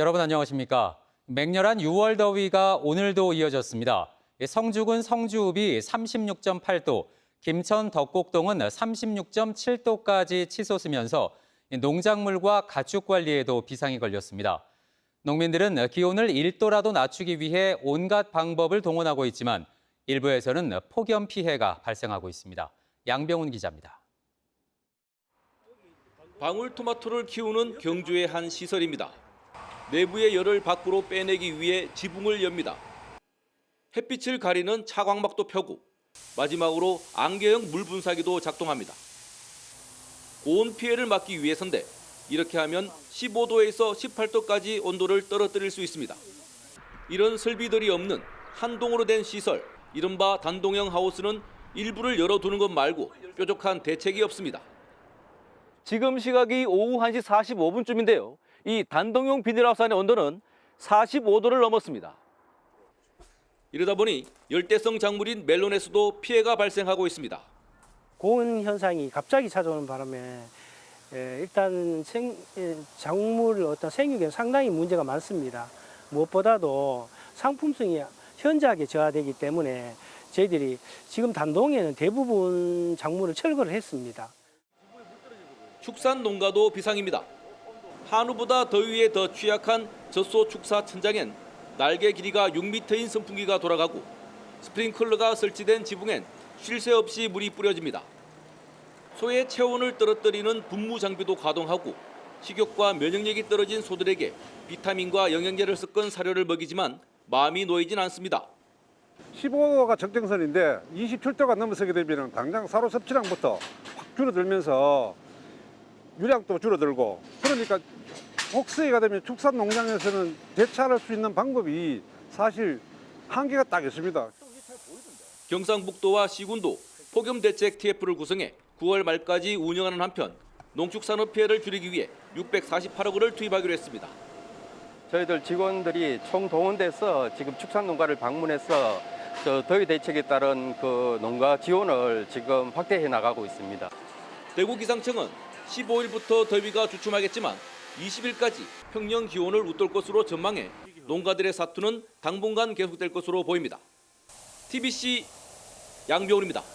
여러분 안녕하십니까? 맹렬한 6월 더위가 오늘도 이어졌습니다. 성죽은 성주읍이 36.8도, 김천 덕곡동은 36.7도까지 치솟으면서 농작물과 가축 관리에도 비상이 걸렸습니다. 농민들은 기온을 1도라도 낮추기 위해 온갖 방법을 동원하고 있지만 일부에서는 폭염 피해가 발생하고 있습니다. 양병훈 기자입니다. 방울토마토를 키우는 경주의 한 시설입니다. 내부의 열을 밖으로 빼내기 위해 지붕을 엽니다. 햇빛을 가리는 차광막도 펴고 마지막으로 안개형 물 분사기도 작동합니다. 고온 피해를 막기 위해서인데 이렇게 하면 15도에서 18도까지 온도를 떨어뜨릴 수 있습니다. 이런 설비들이 없는 한동으로 된 시설, 이른바 단동형 하우스는 일부를 열어두는 것 말고 뾰족한 대책이 없습니다. 지금 시각이 오후 1시 45분쯤인데요. 이 단동형 비닐하우스 안의 온도는 45도를 넘었습니다. 이러다 보니 열대성 작물인 멜론에서도 피해가 발생하고 있습니다. 고온 현상이 갑자기 찾아오는 바람에 에, 일단 생, 에, 작물 어떤 생육에 상당히 문제가 많습니다. 무엇보다도 상품성이 현저하게 저하되기 때문에 저희들이 지금 단동에는 대부분 작물을 철거를 했습니다. 축산 농가도 비상입니다. 한우보다 더위에 더 취약한 젖소 축사 천장엔 날개 길이가 6m인 선풍기가 돌아가고 스프링클러가 설치된 지붕엔 쉴 새 없이 물이 뿌려집니다. 소의 체온을 떨어뜨리는 분무 장비도 가동하고 식욕과 면역력이 떨어진 소들에게 비타민과 영양제를 섞은 사료를 먹이지만 마음이 놓이진 않습니다. 15도가 적정선인데 27도가 넘어서게 되면 당장 사료 섭취량부터 확 줄어들면서 유량도 줄어들고 그러니까 혹시가 되면 축산 농장에서는 대처할 수 있는 방법이 사실 한계가 딱 있습니다. 경상북도와 시군도 폭염 대책 TF를 구성해 9월 말까지 운영하는 한편 농축산업 피해를 줄이기 위해 648억 원을 투입하기로 했습니다. 저희들 직원들이 총 동원돼서 지금 축산 농가를 방문해서 저 더위 대책에 따른 그 농가 지원을 지금 확대해 나가고 있습니다. 대구 기상청은 15일부터 더위가 주춤하겠지만 20일까지 평년 기온을 웃돌 것으로 전망해 농가들의 사투는 당분간 계속될 것으로 보입니다. TBC 양병훈입니다.